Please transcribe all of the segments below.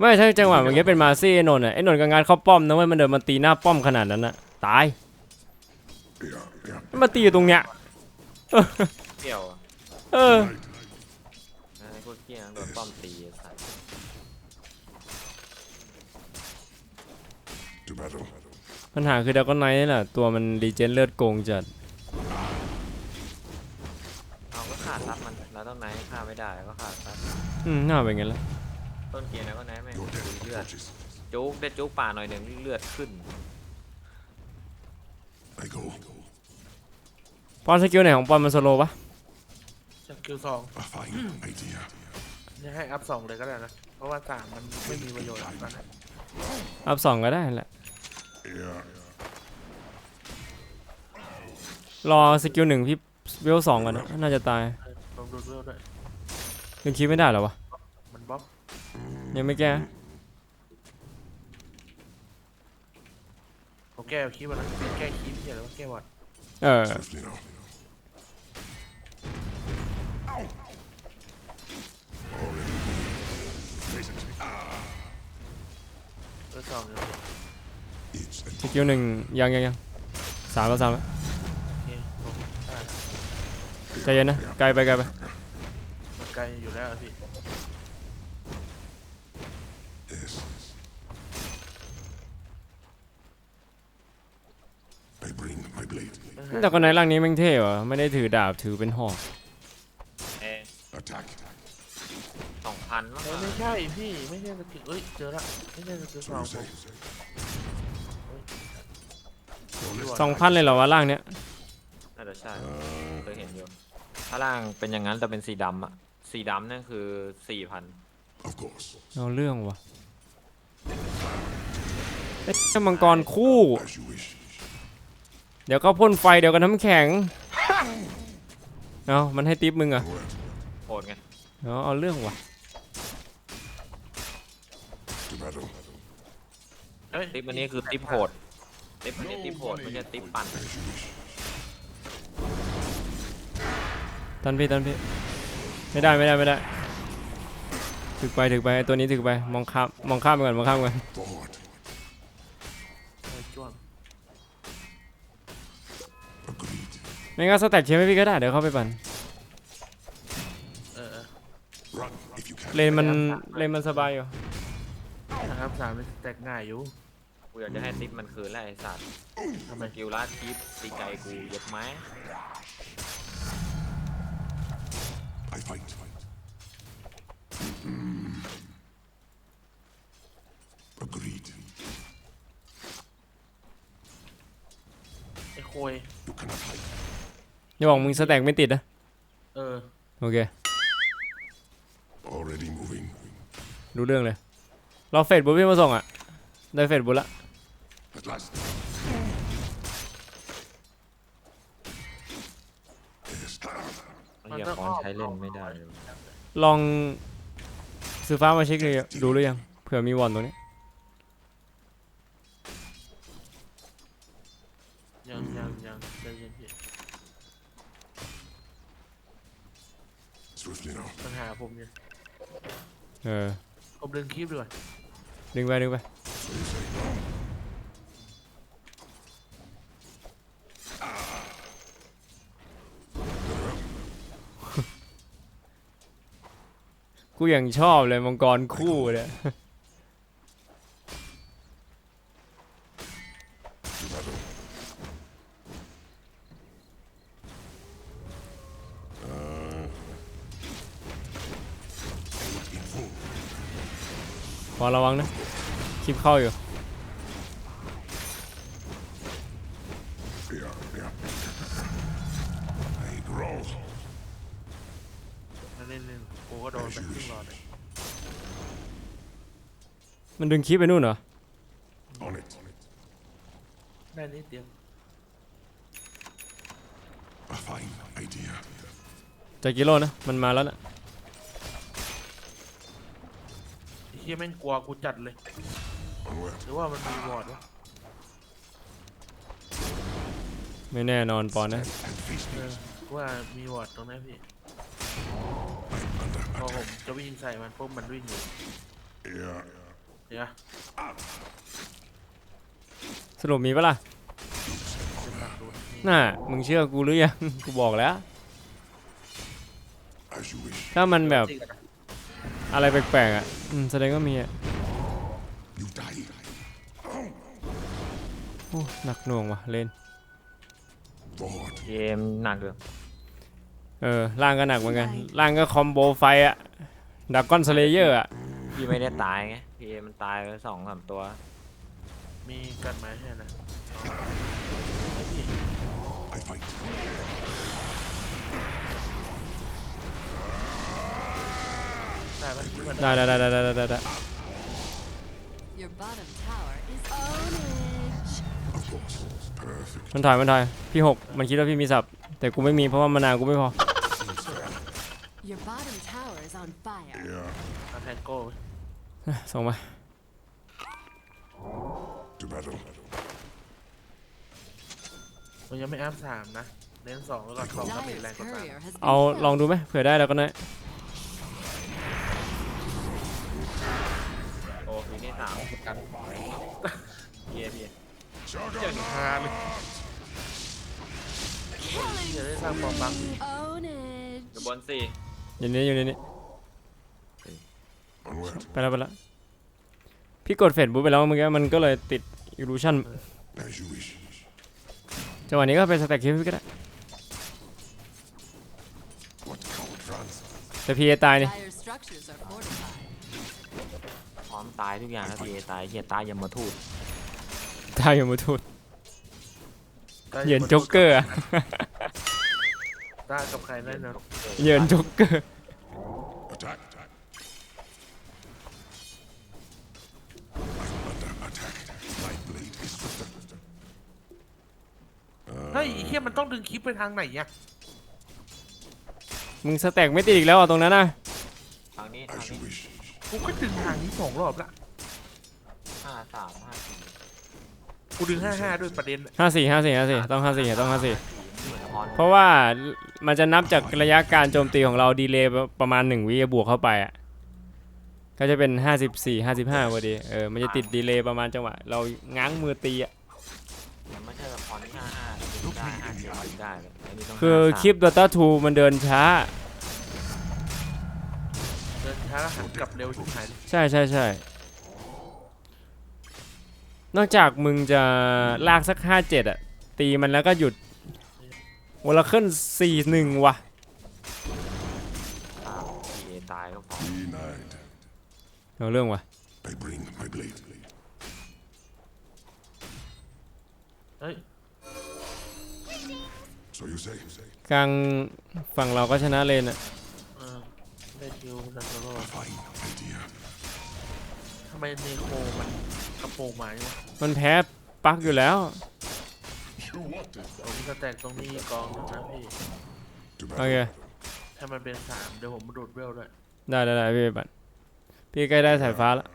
ไม่ใช่จังหวะเมื่อกี้เป็นมาซี่ไอ้นนท์อะไอ้นนท์ก็งานเข้าป้อมนะเว้ยมันเดินมาตีหน้าป้อมขนาดนั้นอะตาย Yeah, yeah. มันมาตีอยู่ตรงเนี้ยเกี่ยวอะเออไอ้พวกเกี้ยงโดนป้อมตีไอ้สัตว์ To battle. ปัญหาคือดากอนไนท์นี่แหละตัวมันรีเจนเลือดโกงจัดเอาก็ขาดซับมัน เราต้องไหนฆ่าไม่ได้ก็ขาดซับอืมน่าเป็นงั้นแล้ว ต้นเกียร์แล้วก็ไหนแม่ง Your ดู death เลือด approaches. จุกได้จุกป่าหน่อยหนึ่งเลือดขึ้น I go. ปอนสกิลไหนของปอนมันสโลว์ปะสกิลสอง A fine idea. จะให้อัพสองเลยก็ได้นะ เพราะว่าสามมันไม่มีประโยชน์ตอนนั้นอัพสองก็ได้แหละ Yeah. รอสกิลหนึ่งพี่เวลสองก่อนนะน่าจะตายลองดูด้วยด้วยยังคิดไม่ได้เหรอวะมันบล็อก ยังไม่แก้ผมแก้คีบวันนั้นแก้คีบเหียแล้วว่าแก้วัดเออ Swiftly now. Already. Face it. เออสองเลย It's a สกิลหนึ่งยังยังยังสามแล้วสามแล้วโอเคผมได้ใจเย็นนะไกลไปไกลไปมันไกลอยู่แล้วอะพี่ yes. I bring my blade. แต่คนไหนร่างนี้แม่งเท่ว่ะไม่ได้ถือดาบถือเป็นหอก เอ๊ะ Attack. สองพันมั้งเอ้ยไม่ใช่พี่ไม่ใช่สกิลเอ้ยเจอละไม่ใช่สกิลส What อง do you ผม say? สองพันเลยเหรอวะร่างเนี้ยน่าจะใช่เคยเห็นอยู่ถ้าล่างเป็นอย่างนั้นแต่เป็นสีดำอะสีดำนั่นคือสี่พัน Of course. เอาเรื่องว่ะไอ้มังกรคู่ As you wish. เดี๋ยวก็พ่นไฟเดี๋ยวก็น้ำแข็ง เอามันให้ติปมึงอะ Word. โหดไงเอาเอาเรื่องว่ะ To battle. เอ้ยติ๊บอันนี้คือติ๊บโหด ติ๊บอันนี้ติ๊บโหดไม่ใช่ติ๊บปั่น As you wish. ตันพี่ตันพี่ ไม่ได้ไม่ได้ไม่ได้ ถึกไปถึกไปไอ้ตัวนี้ถึกไป มองข้ามมองข้ามไปก่อนมองข้ามไปก่อน ไม่งั้นสแต็กเชฟให้พี่ก็ได้เดี๋ยวเข้าไปปั่นเออเออ Run if you can. เลนมันเลนมันสบายอยู่นะครับสามเป็นแตกง่ายอยู่กูอยากจะให้ติ๊บมันคืนแล้วไอ้สัตว์ทำไมกิลลาทิปตีไกกูเย็บไหม I fight. Agreed. ไอ้โคย You cannot hide. อย่าบอกมึงสแต็กไม่ติดนะ เออ โอเค Already moving. รู้เรื่องเลยรอเฟดบุ๊พี่มาส่งอะ ได้เฟดบุ๊ละ At last. Yes. เฮียคอนใช้เล่นไม่ได้เลยลองซื้อฟ้ามาเช็คเลยดูหรือยัง เผื่อมีวอนตรงนี้ ผมดึงคีบด้วยดึงไปดึงไปกูยังชอบเลยมังกรคู่เนี่ย อระวังนะ คลิปเข้าอยู่ Yeah, yeah. I growl. แล้วเล่นเล่นโคก็โดนไปครึ่งหลอดเลยมันดึงคลิปไปนู่นเหรอ On it. ได้นิดเดียว A fine idea. จากกิโลนะ มันมาแล้วนะ ไอ้เฮียแม่งกลัวกูจัดเลย Onward. หรือว่ามันมีวอร์ดวะไม่แน่นอนปอนนะ And face เอ me. อกูว่ามีวอร์ดตรงนั้นพี่ I'm under พอผม attack. จะวิ่งใส่มันปุ๊บมันวิ่งอยู่ Yeah. เดี๋ยวสรุปมีปะล่ะ จะตัดดูนี่น่า มึงเชื่อกูหรือยัง กูบอกแล้ว As you wish. ถ้ามันแบบตีกันนะ อะไรแปลกๆอะอืมแสดงก็มีอะ You die. โอ้หนักหน่วงว่ะเล่น Forward. เกมหนักเลยเออล่างก็หนักเหมือนกันล่างก็คอมโบไฟอะดักก้อนสเลเยอร์อะพี่ไม่ได้ตายไงพี่มันตายไปสองสามตัว มีกันไหมใช่ไหม ได้ไหมเพื่อนได้ได้ได้ได้ได้ได้ได้ Your bottom tower is ownage. Of course. Perfect. มันถอยมันถอยพี่หกมันคิดว่าพี่มีสับแต่กูไม่มีเพราะว่ามานาวกูไม่พอ Your bottom tower is on fire. Yeah. เอาแทงโก้ไว้ส่งมา To battle. มันยังไม่อัพสามนะ เน้นสองแล้วก็สองก็มีแรง Dyer's กว่าสาม courier has been เอา killed. ลองดูไหมเผื่อได้แล้วก็ได้ โอ้มีที่สามกันเพียพี่ฮาเลยจะได้สร้างความบัง Ownage. อยู่บนสี่อยู่นี่อยู่นี่นี่ Onward. ไปแล้วไปแล้วพี่กดเฟซบุ๊กไปแล้วเมื่อกี้มันก็เลยติดอิลูชัน As you wish. จังหวะนี้ก็เป็นสแต็กคิวพี่ก็ได้ What coward runs? แต่พีเอตายนี่ ตายทุกอย่างแล้วพี่ตายเฮียตายยมมาทูตตายอย่างมุทุดเหยินโจ๊กเกอร์อะได้กับใครได้เนอะเหยินโจ๊กเกอร์ Attack. I'm under attack. My blade is swifter. เฮ้ยไอ้เฮียมันต้องดึงคลิปไปทางไหนเนี่ยมึงสแต็กไม่ติดอีกแล้วอะตรงนั้นนะทางนี้ทาง As you นี้ wish. กูก็ดึงทางนี้สองรอบละห้าสามห้าสี่กูดึงห้าห้าด้วยประเด็นห้าสี่ห้าสี่ห้าสี่ต้องห้าสี่ต้องห้าสี่เหมือนพรเพราะว่ามันจะนับจากระยะการโจมตีของเราดีเลย์ประมาณหนึ่งวิบวกเข้าไปอะก็จะเป็น54 55พอดีเออมันจะติดดีเลย์ประมาณจังหวะเราง้างมือตีอะมันไม่ใช่แบบพรที่ห้าห้าถึงได้ห้าเจ็ดถึงได้เลยอันนี้ต้องคือห้าสามคลิป Dota 2 มันเดินช้าเดิน ช้าแล้วหันกลับเร็วชิบหายเลยใช่ใช่ใช่นอกจากมึงจะลากสัก57อะตีมันแล้วก็หยุดวอลขึ้น4-1ว่ะสามพี่ตายก็พอ Denied. เอาเรื่องว่ะ I bring my blade. เฮ้ย So you say? กลางฝั่งเราก็ชนะเลนอะเออ ได้คิวดันโซโล่ A fine idea. ทำไมเนโคมันกระโปรงมาเนี่ยวะมันแพ้ปักอยู่แล้ว You want it? ผมจะแตกตรงนี้กองหนึงนะพี่ To โอเค battle. ถ้ามันเป็นสามเดี๋ยวผมมาดูดเวลด้วยได้ได้ได้พี่บัตรพี่ใกล้ได้สายฟ้าแล้ว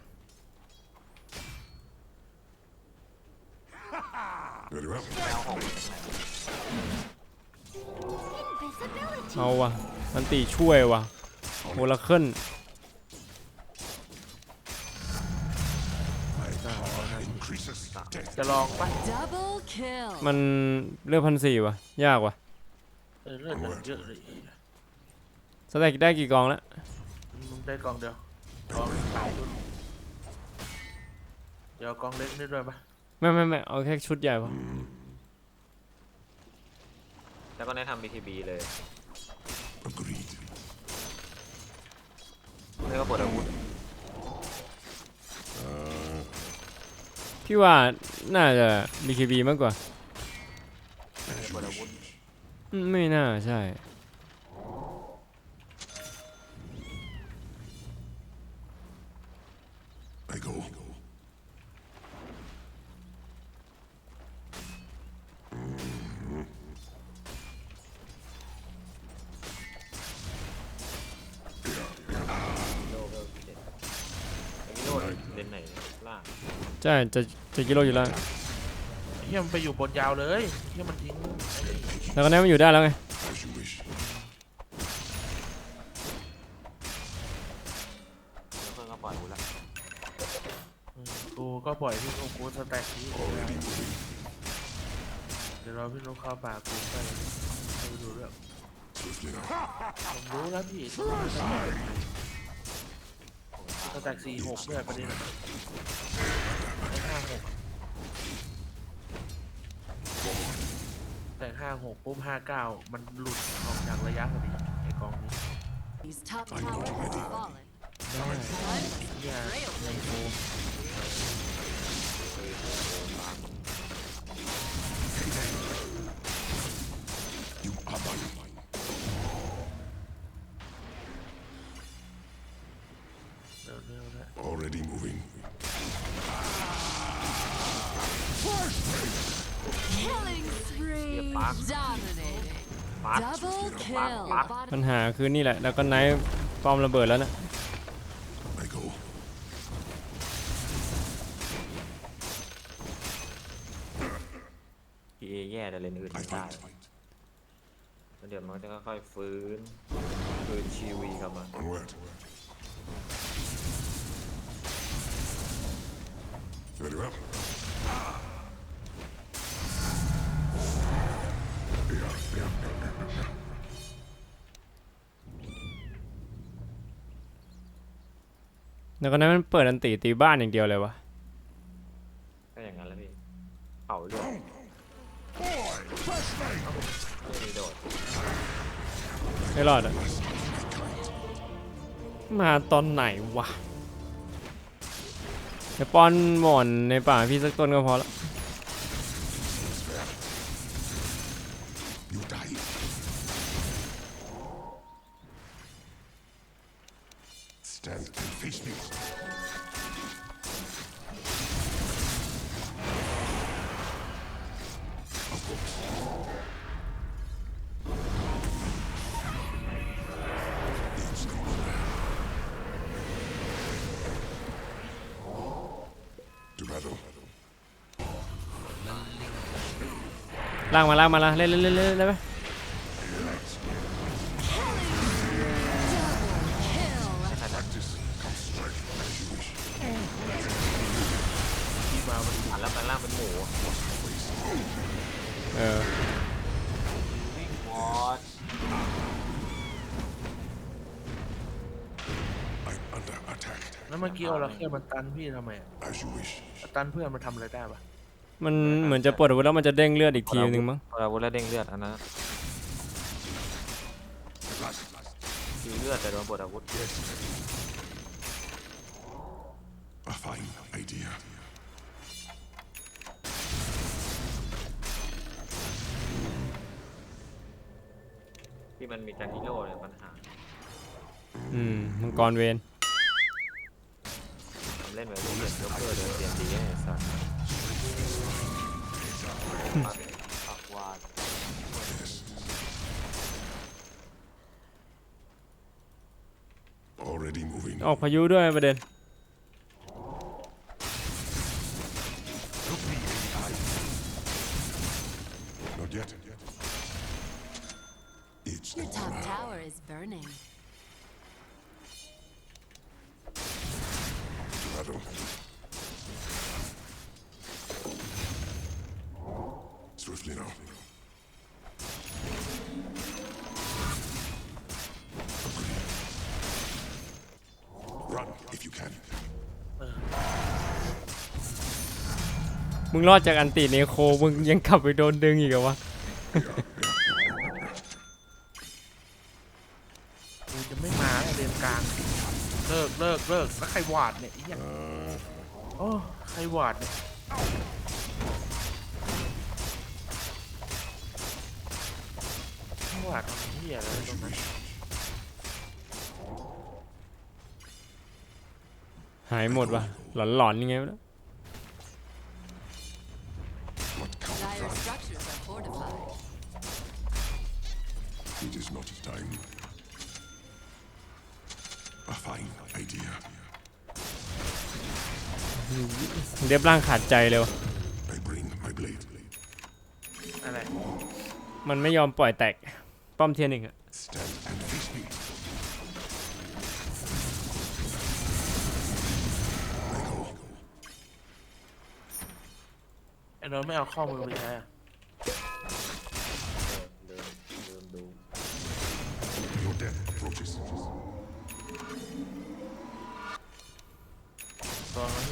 Very well. เอาว่ะ มันตีช่วยว่ะ โอลาเคิล My power increases. Death. จะลองปะ Double kill. มันเลือกพันสี่ว่ะยากว่ะเออเลือดมันเยอะเลยสแต็กได้กี่กองแล้วมึงได้กองเดียวกองขายรุ่นเดี๋ยวเอากองเล็กนี่ด้วยปะไม่ไม่ไม่เอาแค่ชุดใหญ่พอแล้วก็ได้ทำ BKB เลย Agreed. เรียกว่าปลดอาวุธพี่ว่าน่าจะ BKB มากกว่า As you wish. อืมไม่น่าใช่ I go. ใช่จะจะกิโลอยู่แล้วเฮียมันไปอยู่บนยาวเลยเฮียมันทิ้งไอ้นี่แล้วก็แน่มันอยู่ได้แล้วไง As you wish. แล้วเพิ่งก็ปล่อยอาวุธละก็ปล่อยพี่นุ๊กกูสแต็กนี้ Already moving. เดี๋ยวรอพี่นุ๊กเข้าป่ากูไปไปดูเรื่อง Swiftly now. ผมรู้แล้วพี่สแต็กสี่หกด้วยประเด็น แต่ห้าหกปุ๊บห้าเก้ามันหลุดออกจากระยะพอดีไอ้กองนี้ These top towers have fallen. ได้เหี้ยในโฟ คือนี่แหละ แล้วก็ไนท์ปอมระเบิดแล้วนะ I go. พีเอแย่แต่เลนอื่น I ไม่ได้ fight. แล้วเดี๋ยวมันจะค่อยๆฟื้นฟื้นชีวีกลับมา Onward. แล้วก็นั้นมันเปิดอันตีตีบ้านอย่างเดียวเลยวะก็อย่างนั้นแหล้วพี่เผาเลือดไม่มีโดดไม่รอดอะมาตอนไหนวะเดี๋ยวป้อนหมอนในป่าพี่สักต้นก็พอละ Stand and face me. Of course. It's gone. To battle. ล่างม แล้วเมื่อกี้เอาเราแค่มันตันพี่ทำไมอะ As you wish. ตันเพื่อนมันทำอะไรได้ปะมันเหมือนจะปลดอาวุธแล้วมันจะเด้งเลือดอีกทีนึงมั้งพอเราวุธแล้วเด้งเลือดอันนั้นคือเลือดแต่โดนปลดอาวุธ A fine idea. ที่มันมีจังฮิโร่เนี่ยปัญหาอืมมังกรเวนทำ เล่นไว้รู้เรื่องยกเลิกเดินเสียงดีไอ้สัสปักวาดออกพายุด้วยประเด็น Not yet. It's Your top tower is burning. มึงรอดจากอันติเนโคมึงยังขับไปโดนดึงอีกเหรอวะ กูจะไม่มาแล้วเดินกลาง เลิกเลิกเลิกแล้วใครหวาดเนี่ยไอ้เหี้ยโอ้ใครหวาดเนี่ยใครหวาดทำเหี้ยอะไรตรงนั้นหายหมดวะหลอนหลอนๆยังไงวะ เรียบร่างขาดใจเร็ว อะไรมันไม่ยอมปล่อยแตก ป้อมเทียนหนึ่งอะไอ้โดนไม่เอาข้อมือไปใช้อะ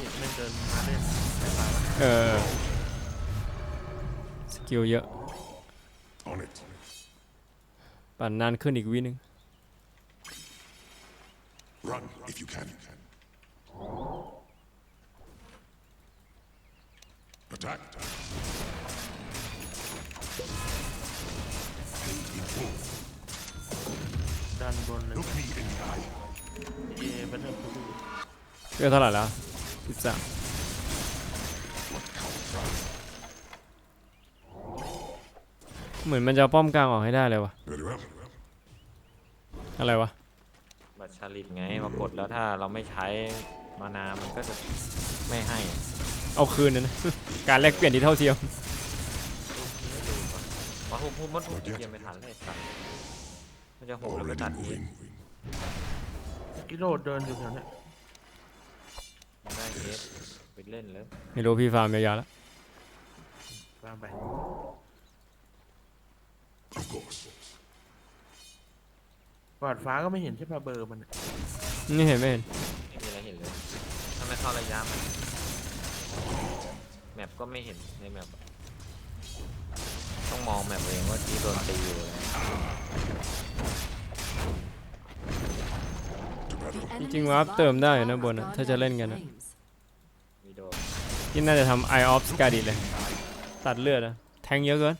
นนั้นเห็นไม่เดินมาเล่นไม่ตายแล้วเออ สกิลเยอะ On it. ปั่นนานขึ้นอีกวินึง Run if you can. Attack. Paid in full. ด้านบนเลย Look me in the eye. เอเป็นเรื่องผู้เพื่อเท่าไหร่แล้ว สิบสามเหมือนมันจะเอาป้อมกลางออกให้ได้เลยวะ Very well. อะไรวะ บัตรชาลิตไงมากดแล้วถ้าเราไม่ใช้มานา มันก็จะไม่ให้ เอาคืนนะนะการแลกเปลี่ยนที่เท่าเทียมมาหุบหุบมันหุบเกียร์ไม่ทันเลยสัตว์มันจะหุบแล้วไม่ Already ตัดเอง moving. กิโลเดินอยู่แถวเนี้ยไม่ได้ เคสไปเล่นเลยไม่รู้พี่ฟาร์มยาวๆแล้ววางไป Of course. กวาดฟ้าก็ไม่เห็นใช่ป่ะเบอร์มันอะนี่เห็นไม่เห็นไม่มีอะไรเห็นเลยถ้าไม่เข้าระยะมันแมปก็ไม่เห็นในแมปอะต้องมองแมปเองว่าที่โดนตีอยู่เลย To battle. จริงๆวาร์ปเติมได้อยู่นะบนอะถ้าจะเล่นกันอะมีโดน ที่น่าจะทำ Eye of s c a r d i เลย ตัดเลือดอะแทงเยอะเกิน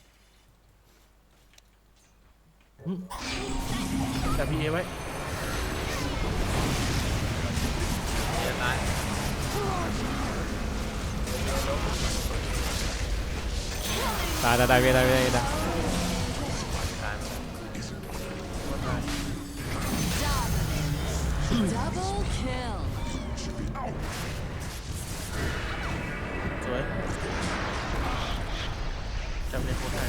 แต่พีเอไว้เดี๋ยวตายตายตายตายเวยตายเวยตาย ตาย Double kill. สวยจำในโค้ดได้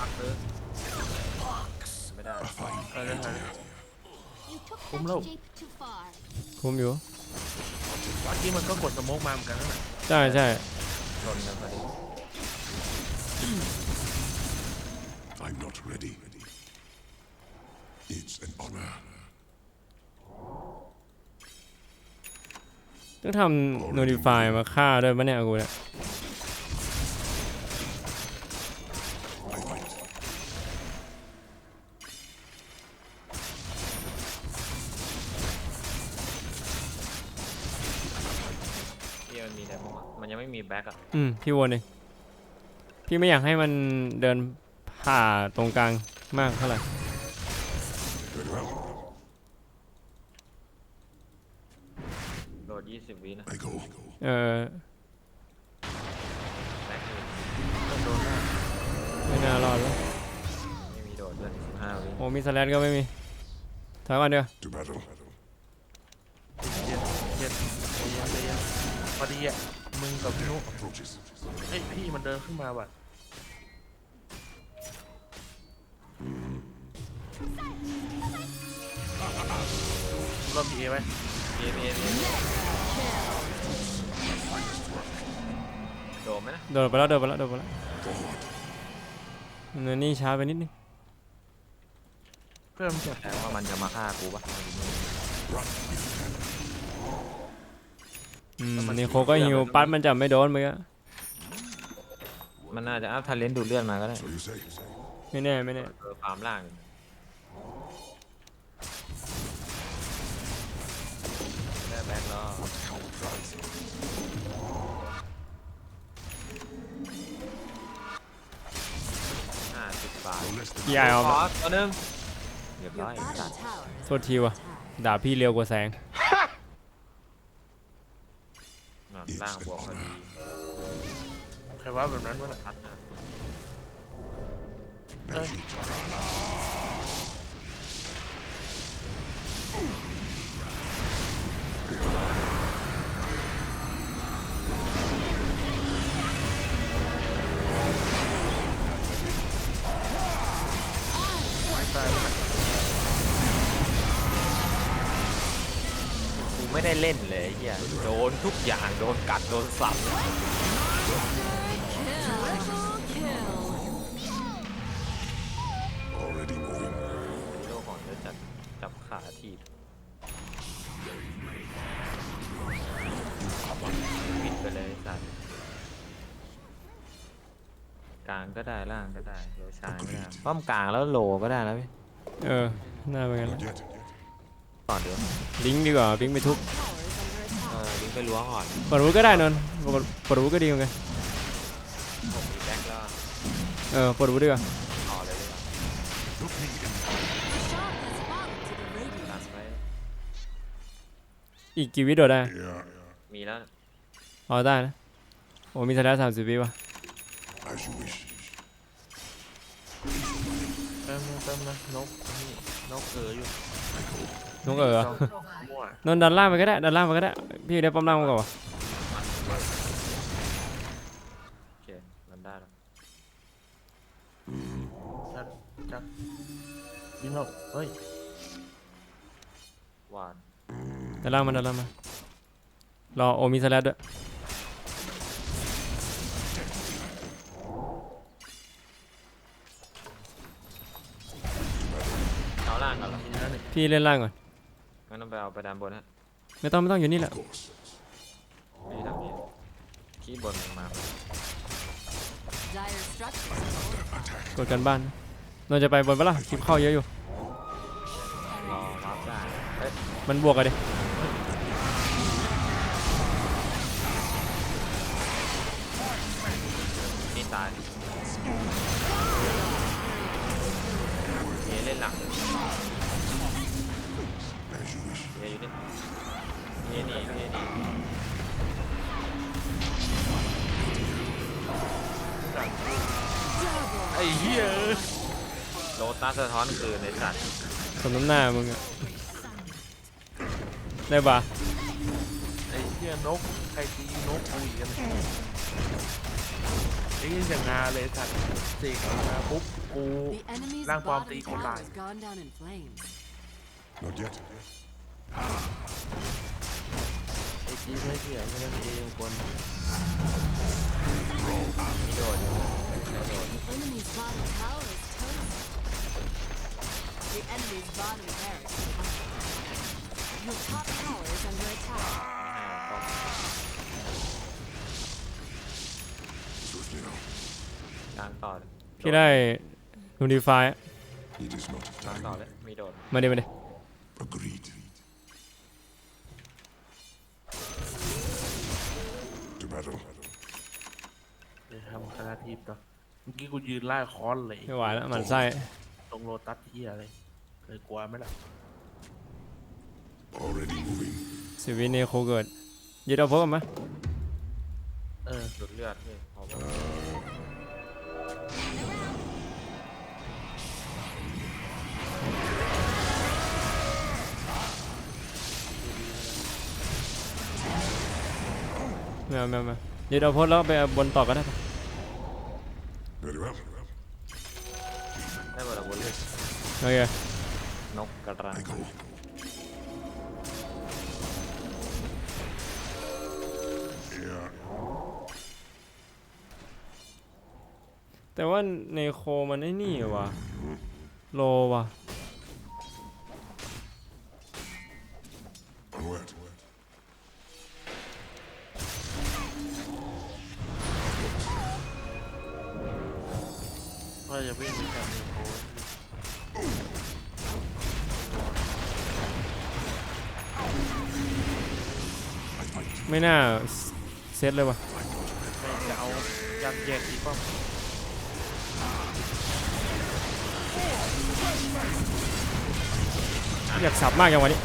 พักซื้อไม่ได้เอาเลยเอาเลย You took Không that lâu. shape too far. คุ้มอยู่เมื่อกี้มันก็กดสโมกมาเหมือนกันนั่นแหละใช่ใช่ชนกันพอดี I'm not ready. It's an honor. ต้องทำ notify มาฆ่าด้วยปะเนี่ยกูเนี่ย I fight. ที่มันมีแต่มงอะมันยังไม่มีแบ็กอะอืม พี่วนเองพี่ไม่อยากให้มันเดินผ่าตรงกลางมากเท่าไหร่ Very well. โดด20 วินะ I go. เออแบ็กเลยต้องโดนหน้าไม่น่ารอดแล้วไม่มีโดดเลย15วิโอ้มีสแลดก็ไม่มีถอยก่อนเดียว To battle. เย็นเย็นใจเย็นใจเย็นพอดีอะมึงกับนุ Approaches. เฮ้ยพี่มันเดินขึ้นมาว่ะรอบพีเอไว้เอเอเอ ดดไหมนะโดดไปแล้วโดดไปแล้วโดดไปแล้ว Forward. เนื้อนี่ช้าไปนิดนึงเพื่อนมันจะแต่ว่ามันจะมาฆ่ากูปะ Run if you can. อืมนี่โคก็ฮิวปัดมันจะไม่โดนเมื่อกี้มันน่าจะอัพทาเลนต์ดูดเลือดมาก็ได้ So you say. ไม่แน่ไม่แน่เออฟาร์มล่างอยู่ได้แบ็กแล้ว พี่ไอเอาขอตัวหนึงเรียบ Your ร้อยสัต bottom ว์ tower is โทษทีว่ะ ด่าพี่เร็วกว่าแสงอะล่างบวกพอดีใครว่าแบบนั้นวะน่ะทัดนะ ตายเลยนะกูไม่ได้ได้เล่นเลยไอ้เฮียโดนทุกอย่างโดนกัดโดนสับ Kill. โลกของจะจับจับขาทีบางก็ได้ล่างก็ได้โลชายก็ได้ป้อมกลางแล้วโลก็ได้แล้วพี่เออน่าเป็นงั้นก่อนเดี๋ยวลิงก์ดีกว่าลิงก์ไปทุบ Towers under attack. เออลิงก์ไปล้วงก่อนปดรู้ก็ได้นนท์ปดปดรู้ก็ดีเหมือนกันผมมีแบ็คแล้วเออปดรู้ดีกว่าต่อเลยดีกว่า Shot has fallen to the radiant. ตันไว้อีกกี่วิโดดได้มีแล้วอ๋อได้นะโอ้มีทะเลสามสิบวิว่ะเติม นะเติมนะนกนี่นกเอ๋ออยู่นกเอ๋อมั่วนนท์ดันล่างไปก็ได้ ดันล่างไปก็ได้ พี่ได้ป้อมล่างมาก่อนวะโอเคมันได้แล้วจัดจัดยิงเราเฮ้ยหวาน ดันล่างมาดันล่างมา รอโอมีสแลดด้วย ล่างก่อนเหรอยิงแล้วนี่พี่เล่นล่างก่อนงั้นต้องไปเอาไปด้านบนฮะไม่ต้องไม่ต้องอยู่นี่แหละนี่ทางนี้ขี้บนมันมา Dire structures are fortified. กดกันบ้านนนท์จะไปบนปะล่ะคลิปเข้าเยอะอยู่รอรับได้เฮ้ยมันบวกกันดิ ท้อนคืนในสัตว์สมน้ำหน้ามึงอะได้ปะไอ้เหี้ยนกใครตีนกคุยกันไอ้เหี้ยอย่างงาเลยสัตว์เสกออกมาปุ๊บกู The enemy's Lang bom bottom ti ko tower tayo. has gone down in flames. Not yet. ไอ้จีไม่เสียไม่ได้เองคนมีโดดอยู่ไม่โดด The enemy's bottom tower is toast. The enemy's bottom barracks. is under- Your top tower is under attack. ให้ป้อม Swiftly now. กลางต่อเลยพี่ได้นูดีฟาย It is not กลาง time. ต่อเลยมีโดดมาดิมาดิ Agreed. To battle. เดี๋ยวทำคณะทีมต่อเมื่อกี้กูยืนไล่คอนเลยไม่ไหวแล้วหมันไส้ ตรงโลตัสเหี้ยอะไรเคยกลัวไหมล่ะ Already moving. สิบวินีโคเกิดยึดเอาพวกกันไหมเออหลุดเลือดพี่เอาไปไม่เอาไม่เอาไม่เอายึดเอาพวกแล้วไปเอาบนต่อก็ได้ปะ Very well. ได้หมดแล้วบนเลยโอเคนกกระรัน I go. Yeah. แต่ว่าในโคมันไอ้นี่ว่ะโลว่ะ Onward. ว่าจะวิ่งไปแข่งนิ ไม่น่าเซตเลยว่ะไม่จะเอายันแยกอีกป้อมอยากสับมากอย่างวันนี้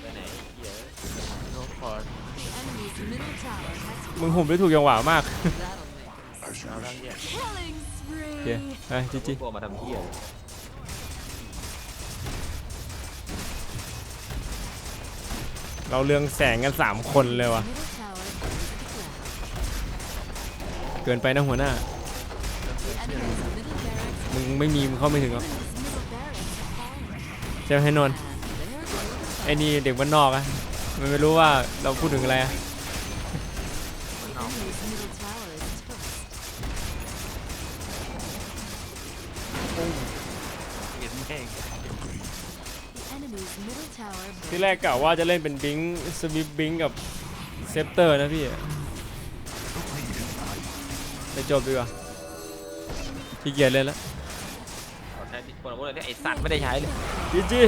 ไปไหนเหี้ยโนคอน The enemy's middle tower has มึงหุ่มได้ถูกจังหวะมาก that'll make As you เอา wish. ดังแยก killing โอเค spree. ไปจีจีพวกมาทำเหี้ย เราเรืองแสงกัน 3 คนเลยว่ะเกินไปนะหัวหน้า มึงไม่มีมึงเข้าไม่ถึงหรอกใช่ไหมนนท์ไอ้นี่เด็กบ้านนอกอะมันไม่รู้ว่าเราพูดถึงอะไรอะ ที่แรกกะว่าจะเล่นเป็นบิงสวิปบิงกับเซปเตอร์นะพี่ไปจบดีกว่าขี้เกียจเลยละใช้ที่คนละคนเลยไอสัตว์ไม่ได้ใช้เลยจีจี